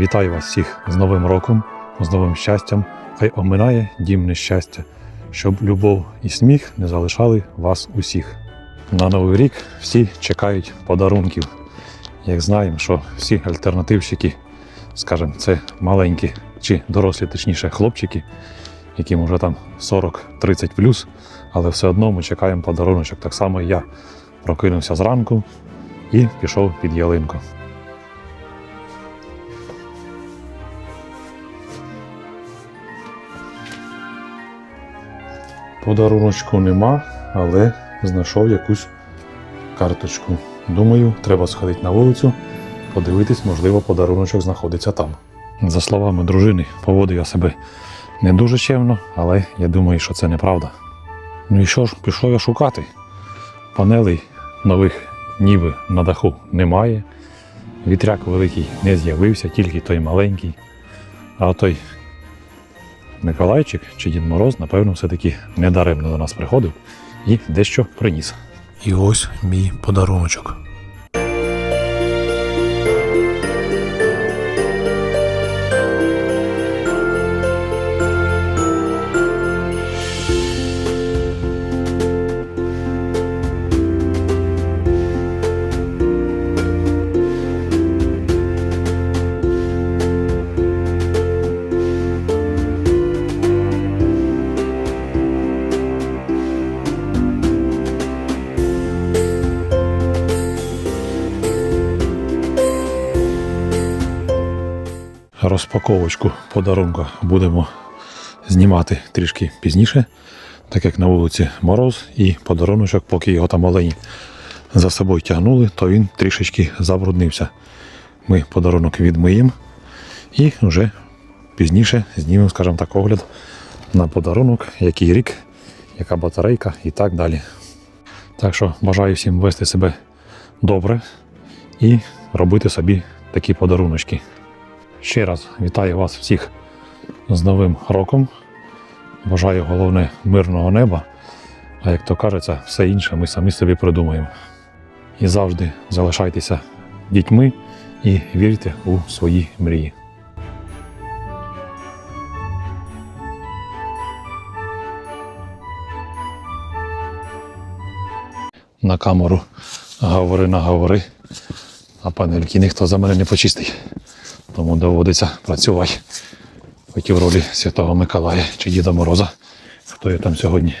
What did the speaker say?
Вітаю вас всіх з Новим роком, з новим щастям. Хай оминає дім нещастя, щоб любов і сміх не залишали вас усіх. На новий рік всі чекають подарунків. Як знаємо, що всі альтернативщики, скажімо, це маленькі чи дорослі, точніше, хлопчики, яким вже там 40-30 плюс, але все одно ми чекаємо подаруночок. Так само я прокинувся зранку і пішов під ялинку. Подаруночку нема, але знайшов якусь карточку. Думаю, треба сходити на вулицю, подивитись, можливо, подаруночок знаходиться там. За словами дружини, поводив я себе не дуже чемно, але я думаю, що це неправда. Ну і що ж, пішов я шукати. Панелей нових ніби на даху немає. Вітряк великий не з'явився, тільки той маленький. А той Миколайчик чи Дід Мороз, напевно, все-таки недаремно до нас приходив і дещо приніс. І ось мій подаруночок. Розпаковочку подарунка будемо знімати трішки пізніше, так як на вулиці мороз, і подаруночок, поки його там олені за собою тягнули, то він трішечки забруднився. Ми подарунок відмиємо і вже пізніше знімемо, скажімо так, огляд на подарунок, який рік, яка батарейка і так далі. Так що бажаю всім вести себе добре і робити собі такі подаруночки. Ще раз вітаю вас всіх з Новим роком. Бажаю головне мирного неба. А як то кажеться, все інше ми самі собі придумаємо. І завжди залишайтеся дітьми і вірте у свої мрії. На камеру говори наговори, а панельки ніхто за мене не почистить. Тому доводиться працювати. Хоч і в ролі Святого Миколая чи Діда Мороза. Хто я там сьогодні.